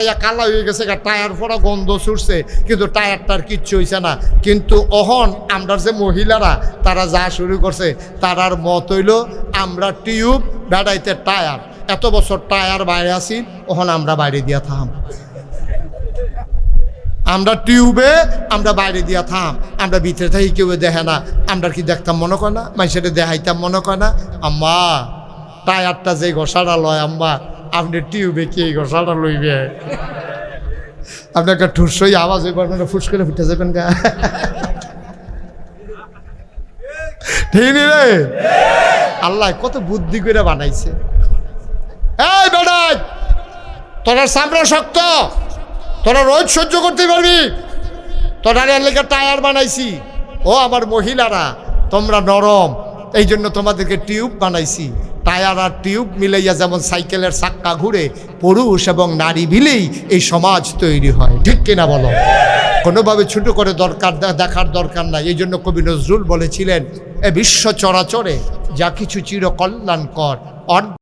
কালা হয়ে গেছে টায়ার ফোড়া গন্ধ ছুটছে, কিন্তু টায়ারটার কিচ্ছু হয়েছে না। কিন্তু অহন, আমরা যে মহিলারা, তারা যা শুরু করছে, তারার মত হইল, আমরা টিউব বেড়াইতে টায়ার। এত বছর টায়ার বাইরে আসি ওহন আমরা বাইরে দিয়া থাম। আমরা টিউবে, আমরা বাইরে দিয়া থাম। আমরা ভিতরে থাকি, কেউ দেখে না। আমরা কি দেখতাম, মনে করে না? মানুষের দেখাইতাম, মনে করে না? আম্মা, টায়ারটা যে ঘষাটা লয়, আম্মা। আপনি টিউবে কি এই লইবে? আপনাকে ঠুসই আওয়াজ হইবার মানে ফুস করে ফুটে যাবেন গা। ঠিক রে? আল্লাহ কত বুদ্ধি করে বানাইছে। এই বেড়াই তোরা সামনে শক্ত, তোরা রোজ সহ্য করতে পারবি। তোরা লেগে টায়ার বানাইছি। ও আমার মহিলারা, তোমরা নরম। এই জন্য তোমাদেরকে টিউব বানাইছি। টায়ার আর টিউব মিলাইয়া যেমন সাইকেলের চাক্কা ঘুরে পুরুষ এবং নারী মিলেই এই সমাজ তৈরি হয়। ঠিক কিনা বলো? কোনোভাবে ছুটো করে দরকার দেখার দরকার নাই। এই জন্য কবি নজরুল বলেছিলেন, এ বিশ্ব চরাচরে যা কিছু চির কল্যাণকর অর্ধ